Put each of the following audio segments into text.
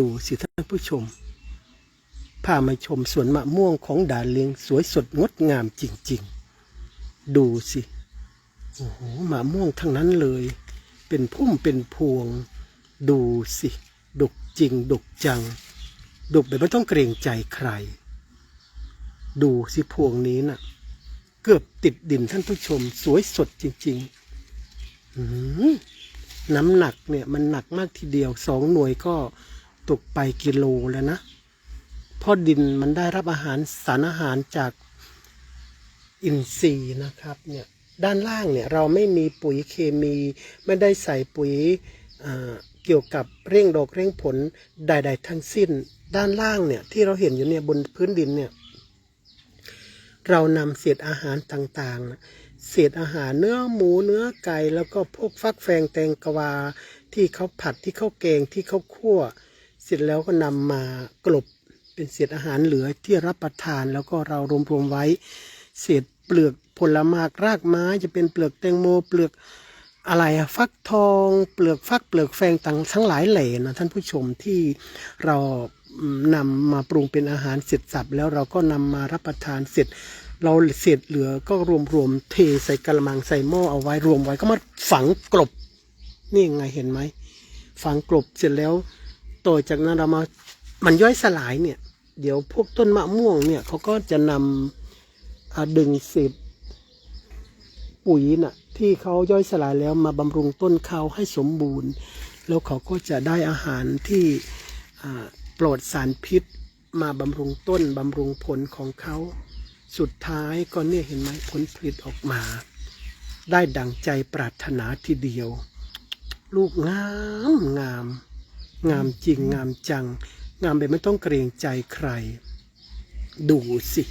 ดูสิท่านผู้ชม พามาชมสวนมะม่วงของดาเลียงสวยสดงดงามจริง ๆ ดูสิ โอ้โหมะม่วงทั้งนั้นเลย เป็นพุ่มเป็นพวง ดูสิ ดกจริง ดกจัง ดกแบบไม่ต้องเกรงใจใคร ดูสิพวงนี้น่ะ เกือบติดดินท่านผู้ชม สวยสดจริง ๆ อืม น้ำหนักเนี่ยมันหนักมากทีเดียวสองหน่วยก็ตกไปกิโลแล้วนะเพราะดินมันได้รับอาหารสารอาหารจากอินทรีย์นะครับเนี่ยด้านล่างเนี่ยเราไม่มีปุ๋ยเคมี ไม่ได้ใส่ปุ๋ยเกี่ยวกับเร่งดอกเร่งผลใด ๆ ทั้งสิ้น ด้านล่างเนี่ยที่เราเห็นอยู่เนี่ยบนพื้นดินเนี่ยเรานำเศษอาหารต่างๆนะ เศษอาหารเนื้อหมูเนื้อไก่แล้วก็พวกฟักแฟงแตงกวา ที่เขาผัดที่เขาแกงที่เขาคั่ว เสร็จแล้วก็นำมากลบเป็นเศษอาหารเหลือที่รับประทานแล้วก็เรารวมๆไว้ เศษเปลือกผลไม้รากไม้จะเป็นเปลือกแตงโมเปลือกอะไรฟักทอง เปลือกฟักเปลือกแฟงต่างทั้งหลายแหล่นะท่านผู้ชมที่เรานำมาปรุงเป็นอาหารเสร็จสับแล้วเราก็นำมารับประทานเสร็จ เราเศษเหลือก็รวมรวมๆเทใส่กระมังใส่หม้อเอาไว้รวมไว้ก็มาฝังกลบ นี่ยังไงเห็นไหม ฝังกลบเสร็จแล้วต่อจากนั้นเรามามันย่อยสลายเนี่ย เดี๋ยวพวกต้นมะม่วงเนี่ยเขาก็จะนำดึงเศษปุ๋ยน่ะที่เขาย่อยสลายแล้วมาบำรุงต้นเขาให้สมบูรณ์ แล้วเขาก็จะได้อาหารที่ปลอดสารพิษ มาบำรุงต้นบำรุงผลของเขา สุดท้ายก็เนี่ยเห็นไหมผลผลิตออกมา ได้ดังใจปรารถนาทีเดียว ลูกงามงาม งามจริงงามจัง งามแบบไม่ต้องเกรงใจใคร ดูสิ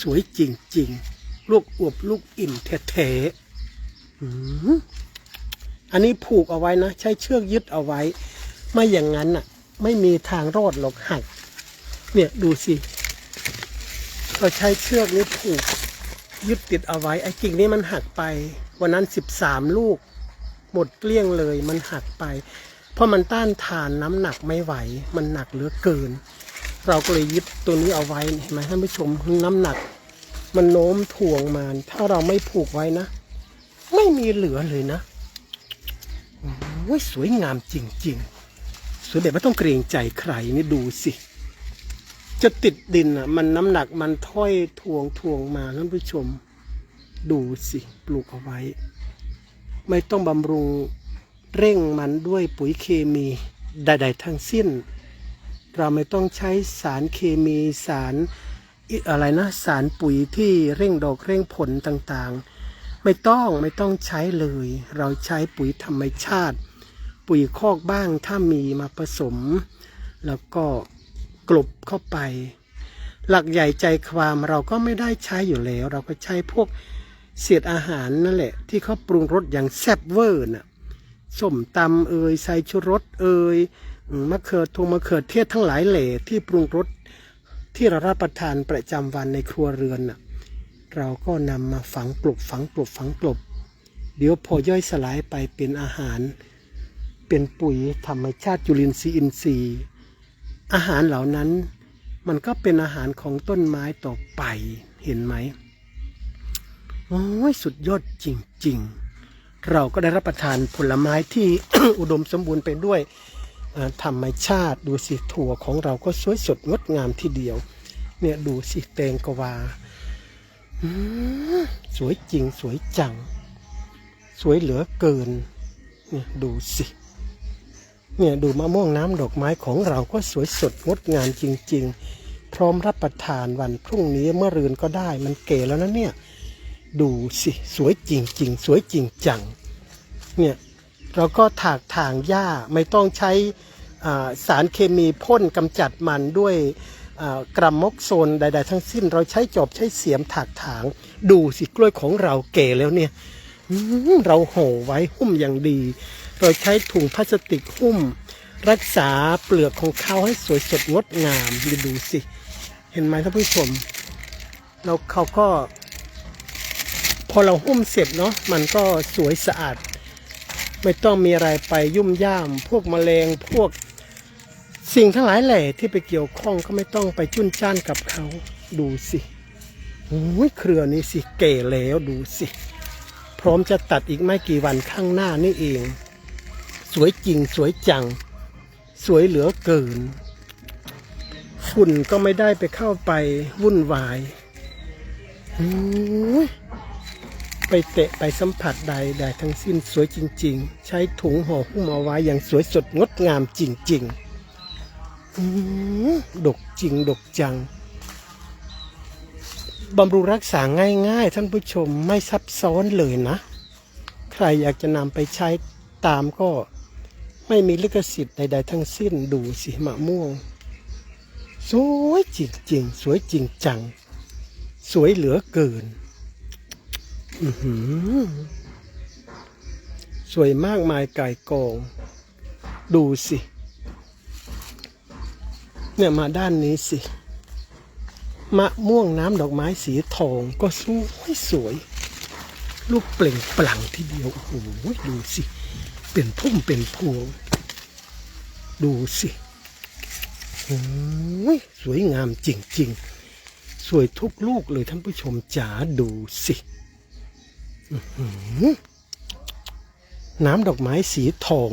สวยจริงๆลูกอวบลูกอิ่มแท้ๆอันนี้ผูกเอาไว้นะ ใช้เชือกยึดเอาไว้ ไม่อย่างนั้นน่ะ ไม่มีทางรอดหรอกหัก เนี่ยดูสิ เราใช้เชือกนี้ผูกยึดติดเอาไว้ ไอ้กิ่งนี้มันหักไป วันนั้นสิบสามลูก หมดเกลี้ยงเลยมันหักไป เพราะมันต้านทานน้ำหนักไม่ไหว มันหนักเหลือเกิน เราก็เลยยึดตัวนี้เอาไว้เห็นไหมท่านผู้ชมน้ำหนัก มันโน้มถ่วงมาถ้าเราไม่ผูกไว้นะ ไม่มีเหลือเลยนะโอ้ยสวยงามจริง ๆ สวยแบบไม่ต้องเกรงใจใครนี่ดูสิ จะติดดินอะ มันน้ำหนักมันถ้อยถ่วงถ่วงมาท่านผู้ชม ดูสิปลูกเอาไว้ ไม่ต้องบำรุงเร่งมันด้วยปุ๋ยเคมีใด ๆ ทั้งสิ้น เราไม่ต้องใช้สารเคมีสารอะไรนะ สารปุ๋ยที่เร่งดอกเร่งผลต่างๆ ไม่ต้องไม่ต้องใช้เลย เราใช้ปุ๋ยธรรมชาติ ปุ๋ยคอกบ้างถ้ามีมาผสม แล้วก็ กลบเข้าไป หลักใหญ่ใจความเราก็ไม่ได้ใช้อยู่แล้ว เราก็ใช้พวกเศษอาหารนั่นแหละ ที่เขาปรุงรสอย่างแซ่บเวอร์น่ะส้มตำเอ่ยใส่ชูรสเอยอืมะเขือทงมะเขือเทศทั้งหลายแหล่ที่ปรุงรสที่เรารับประทานประจำวันในครัวเรือนน่ะเราก็นำมาฝังกลบฝังกลบฝังกลบ เดี๋ยวพอย่อยสลายไปเป็นอาหาร เป็นปุ๋ยธรรมชาติจุลินทรีย์อินทรีย์ อาหารเหล่านั้นมันก็เป็นอาหารของต้นไม้ต่อไปเห็นไหมโอ้ยสุดยอดจริง ๆ เราก็ได้รับประทานผลไม้ที่ อุดมสมบูรณ์ไปด้วยธรรมชาติดูสิถั่วของเราก็สวยสดงดงามทีเดียว เนี่ยดูสิแตงกวาอืมสวยจริงสวยจัง สวยเหลือเกินเนี่ยดูสิ เนี่ยดูมะม่วงน้ำดอกไม้ของเราก็สวยสดงดงามจริง ๆ พร้อมรับประทานวันพรุ่งนี้เมื่อรืนก็ได้มันเก๋แล้วนะเนี่ย ดูสิสวยจริง ๆ สวยจริงจังเนี่ยเราก็ถากถางหญ้าไม่ต้องใช้สารเคมีพ่นกำจัดมันด้วยกรัมมกโซนใด ๆ ทั้งสิ้น เราใช้จอบใช้เสียมถากถาง ดูสิกล้วยของเราเก๋แล้วเนี่ยเราห่อไว้หุ้มอย่างดี เราใช้ถุงพลาสติกหุ้ม รักษาเปลือกของเขาให้สวยสดงดงามดูดูสิ เห็นไหมท่านผู้ชม แล้วเขาก็ พอเราหุ้มเสร็จเนาะมันก็สวยสะอาด ไม่ต้องมีอะไรไปยุ่มย่าม พวกแมลงพวกสิ่งทั้งหลายแหล่ที่ไปเกี่ยวข้องก็ไม่ต้องไปจุนจ้านกับเขาดูสิโอ้ยเครือนี้สิเก๋แล้วดูสิ พร้อมจะตัดอีกไม่กี่วันข้างหน้านี่เอง สวยจริงสวยจัง สวยเหลือเกิน ฝุ่นก็ไม่ได้ไปเข้าไปวุ่นวายไปเตะไปสัมผัสใดใดทั้งสิ้นสวยจริง ๆ ใช้ถุงห่อหุ้มเอาไว้อย่างสวยสดงดงามจริงๆดกจริง ดกจังบำรุงรักษาง่าย ๆ ท่านผู้ชมไม่ซับซ้อนเลยนะ ใครอยากจะนำไปใช้ตามก็ ไม่มีลิขสิทธิ์ใดๆทั้งสิ้นดูสิมะม่วง สวยจริงๆ สวยจริงจัง สวยเหลือเกิน อือสวยมากมายไก่ายกอง ดูสิ เนี่ยมาด้านนี้สิ มะม่วงน้ำดอกไม้สีทองก็สวยสวย ลูกเปล่งปลั่งทีเดียว โอ้โห ดูสิ เป็นพุ่มเป็นพวง ดูสิโอ้ยสวยงามจริง ๆ สวยทุกลูกเลยท่านผู้ชมจ๋าดูสิน้ำดอกไม้สีทอง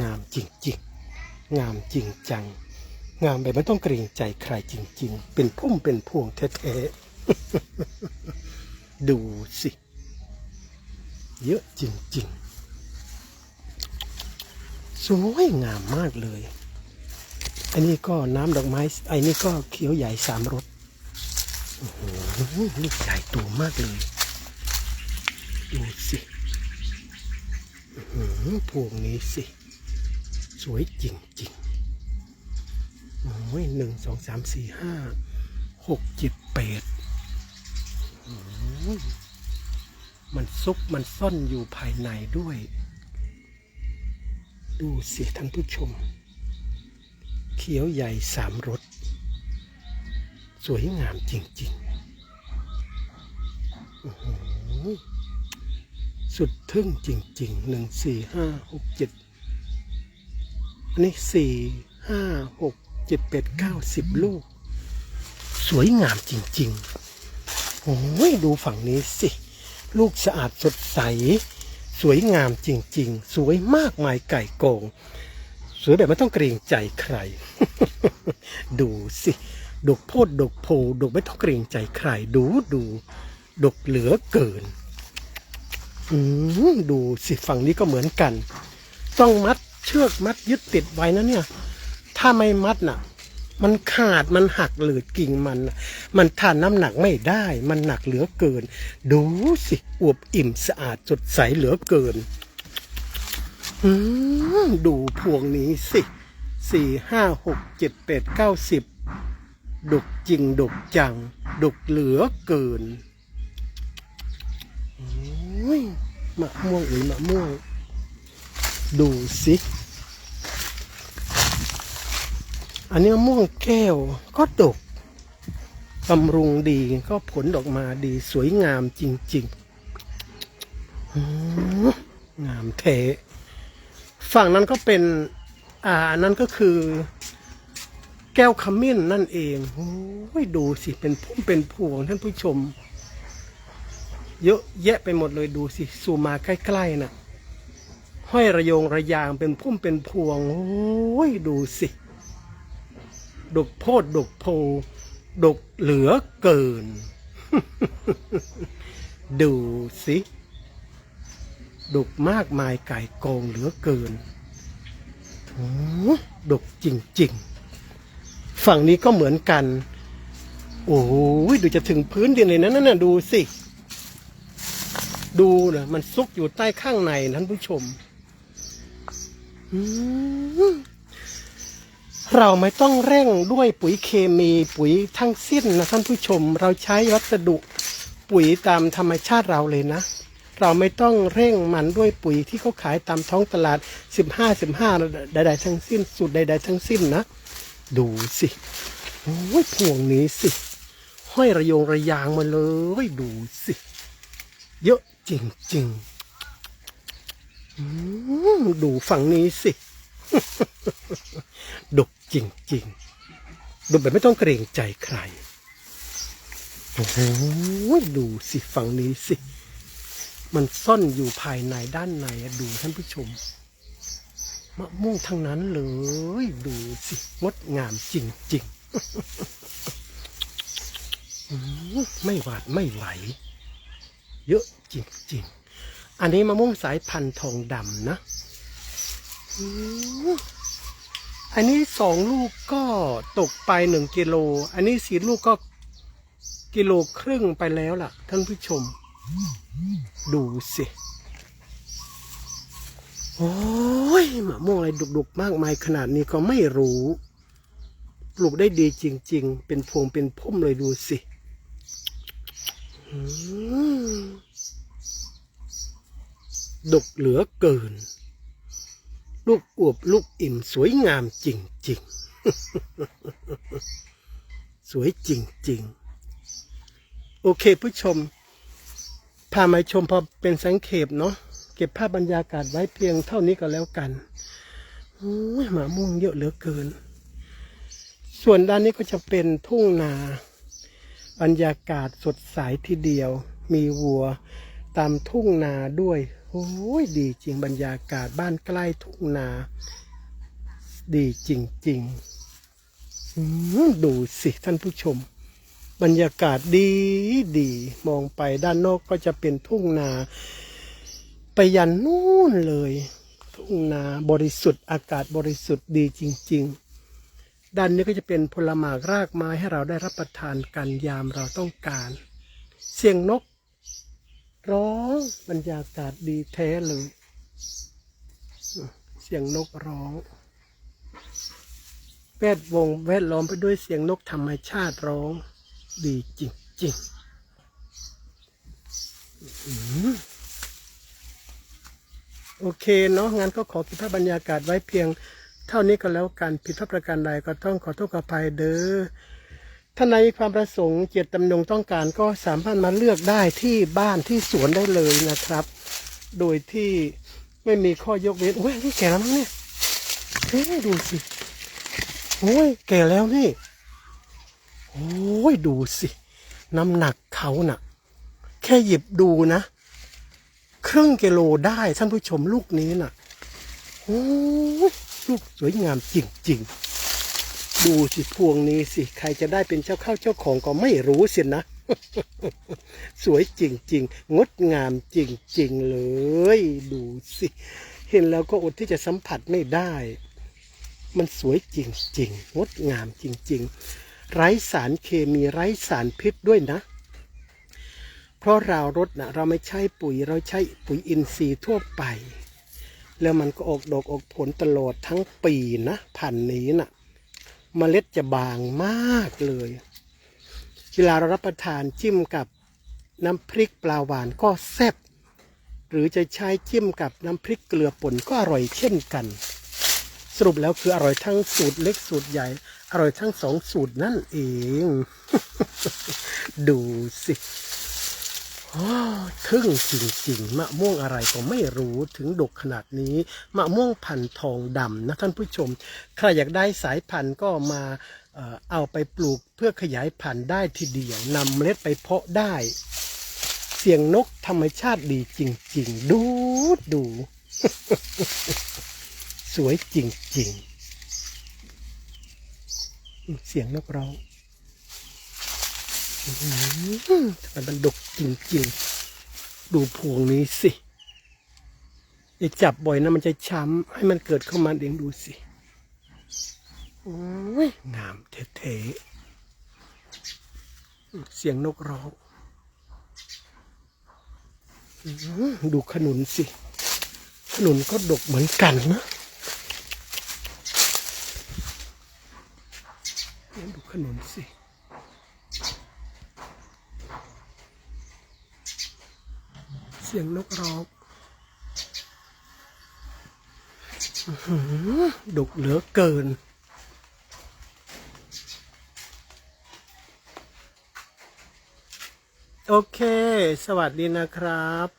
งามจริง ๆ งามจริงจัง งามแบบไม่ต้องเกรงใจใครจริง ๆ เป็นพุ่มเป็นพวงแท้ๆ ดูสิ เยอะจริงๆ สวยงามมากเลย อันนี้ก็น้ำดอกไม้ไอ้นี่ก็เขียวใหญ่สามรสโอ้โหลูกใหญ่โตมากเลย ดูสิอื้อหือพวงนี้สิ สวยจริงๆโอ้ยหนึ่งสองสามสี่ห้าหกเจ็ดแปดโอ้ย มันซุกมันซ่อนอยู่ภายในด้วย ดูสิท่านผู้ชม เขียวใหญ่สามรสสวยงามจริงๆ สุดทึ่งจริงๆหนึ่งสี่ห้าหกเจ็ดอันนี้สี่ห้าหกเจ็ดแปดเก้าสิบลูก สวยงามจริงๆ โอ้ยดูฝั่งนี้สิ ลูกสะอาดสดใส สวยงามจริง ๆ สวยมากมายไก่โกง สวยแบบไม่ต้องเกรงใจใคร ดูสิดกโพดดกโพดกไม่ต้องเกรงใจใคร ดูดูดกเหลือเกินอืมดูสิฝั่งนี้ก็เหมือนกัน ต้องมัดเชือกมัดยึดติดไว้นะเนี่ย ถ้าไม่มัดน่ะ มันขาดมันหักหรือกิ่งมัน มันทานน้ำหนักไม่ได้ มันหนักเหลือเกิน ดูสิอวบอิ่มสะอาดสดใสเหลือเกินอืมดูพวงนี้สิสี่ห้าหกเจ็ดแปดเก้าสิบดกจริงดกจัง ดกเหลือเกินโอ้ยมะม่วงหรือมะม่วง ดูสิ อันนี้มะม่วงแก้วก็ดกบำรุงดีก็ผลออกมาดีสวยงามจริงๆงามเทฝั่งนั้นก็เป็น อ่านั้นก็คือ แก้วขมิ้นนั่นเองโอ้ยดูสิเป็นพุ่มเป็นพวงท่านผู้ชม เยอะแยะไปหมดเลยดูสิซูมมาใกล้ๆน่ะห้อยระยงระยางเป็นพุ่มเป็นพวงโอ้ยดูสิ ดกโพดดกโพ ดกเหลือเกิน ดูสิดกมากมายไก่กองเหลือเกินโอ้ดกจริงๆ ฝั่งนี้ก็เหมือนกัน โอ้ยดูจะถึงพื้นดินเลยนะนั่นน่ะดูสิ ดูนะมันซุกอยู่ใต้ข้างในท่านผู้ชมอืม เราไม่ต้องเร่งด้วยปุ๋ยเคมีปุ๋ยทั้งสิ้นนะท่านผู้ชม เราใช้วัสดุปุ๋ยตามธรรมชาติเราเลยนะ เราไม่ต้องเร่งมันด้วยปุ๋ยที่เขาขายตามท้องตลาด 15 15ใดๆทั้งสิ้นสูตรใด ๆ ทั้งสิ้นนะ ดูสิโอ้ยพวงนี้สิ ห้อยระยงระยางมาเลยดูสิ เยอะจริงๆดูฝั่งนี้สิดก จริงๆดกแบบไม่ต้องเกรงใจใครโอ้โหดูสิฝั่งนี้สิ มันซ่อนอยู่ภายในด้านในดูท่านผู้ชมมะม่วงทั้งนั้นเลย ดูสิงดงามจริงๆไม่หวาดไม่ไหว เยอะจริงๆ อันนี้มะม่วงสายพันธุ์ทองดำนะ อันนี้สองลูกก็ตกไปหนึ่งกิโล อันนี้สี่ลูกก็กิโลครึ่งไปแล้วล่ะ ท่านผู้ชม ดูสิ โอ้ยมะม่วงอะไรดุกๆมากมายขนาดนี้ก็ไม่รู้ ปลูกได้ดีจริง ๆ เป็นพวงเป็นพุ่มเลยดูสิอืมดกเหลือเกิน ลูกอวบลูกอิ่มสวยงามจริงๆ สวยจริงๆ โอเคผู้ชม พามาชมพอเป็นสังเขปเนาะเก็บภาพบรรยากาศไว้เพียงเท่านี้ก็แล้วกันโอ้ยหมาม่วงเยอะเหลือเกิน ส่วนด้านนี้ก็จะเป็นทุ่งนาบรรยากาศสดใสทีเดียว มีวัวตามทุ่งนาด้วย โอ้ยดีจริงบรรยากาศบ้านใกล้ทุ่งนา ดีจริงๆดูสิท่านผู้ชม บรรยากาศดีดี มองไปด้านนอกก็จะเป็นทุ่งนา ไปยันนู่นเลย ทุ่งนาบริสุทธิ์อากาศบริสุทธิ์ดีจริง ๆด้านนี้ก็จะเป็นผลหมากรากไม้ให้เราได้รับประทานกันยามเราต้องการ เสียงนก ร้องบรรยากาศดีแท้เลย เสียงนกร้องแวดวงแวดล้อมไปด้วยเสียงนกธรรมชาติร้อง ดีจริงๆอืมโอเคเนาะงั้นก็ขอเก็บภาพบรรยากาศไว้เพียง เท่านี้ก็แล้วกันผิดพลาดประการใดก็ต้องขอโทษขออภัยเด้อ ท่านใดมีความประสงค์เจตจำนงต้องการก็สามารถมาเลือกได้ที่บ้านที่สวนได้เลยนะครับ โดยที่ไม่มีข้อยกเว้นโอ้ยนี่แก่แล้วมั้งเนี่ยเฮ้ดูสิโอ้ยแก่แล้วนี่โอ้ยดูสิน้ำหนักเขาน่ะ แค่หยิบดูนะ ครึ่งกิโลได้ท่านผู้ชมลูกนี้น่ะโอ้ยลูกสวยงามจริงๆ ดูสิพวงนี้สิ ใครจะได้เป็นเจ้าข้าเจ้าของก็ไม่รู้สินะ สวยจริง ๆ งดงามจริง ๆ เลย ดูสิ เห็นแล้วก็อดที่จะสัมผัสไม่ได้ มันสวยจริง ๆ งดงามจริง ๆ ไร้สารเคมีไร้สารพิษด้วยนะ เพราะเรารถนะเราไม่ใช้ปุ๋ยเราใช้ปุ๋ยอินทรีย์ทั่วไป แล้วมันก็ออกดอกออกผลตลอดทั้งปีนะพันนี้นะ่ะ เมล็ดจะบางมากเลย เวลาเรารับประทานจิ้มกับน้ำพริกปลาหวานก็แซ่บหรือจะใช้จิ้มกับน้ำพริกเกลือป่นก็อร่อยเช่นกัน สรุปแล้วคืออร่อยทั้งสูตรเล็กสูตรใหญ่ อร่อยทั้งสองสูตรนั่นเอง ดูสิ ทึ่งจริงๆมะม่วงอะไรก็ไม่รู้ถึงดกขนาดนี้ มะม่วงพันธุ์ทองดำนะท่านผู้ชม ใครอยากได้สายพันธุ์ก็มาเอาไปปลูกเพื่อขยายพันธุ์ได้ทีเดียวนำเมล็ดไปเพาะได้ เสียงนกธรรมชาติดีจริง ๆ ดูดู สวยจริง ๆ เสียงนกร้อง ทำไมมันดกจริงๆ ดูพวงนี้สิอย่าจับบ่อยนะมันจะช้ำให้มันเกิดเข้ามาเองดูสิโอ้ยงามเท่ๆ เสียงนกร้องอื้อหือดูขนุนสิ ขนุนก็ดกเหมือนกันนะดูขนุนสิ เสียงนกร้องอื้อหือดกเหลือเกิน โอเค สวัสดีนะครับ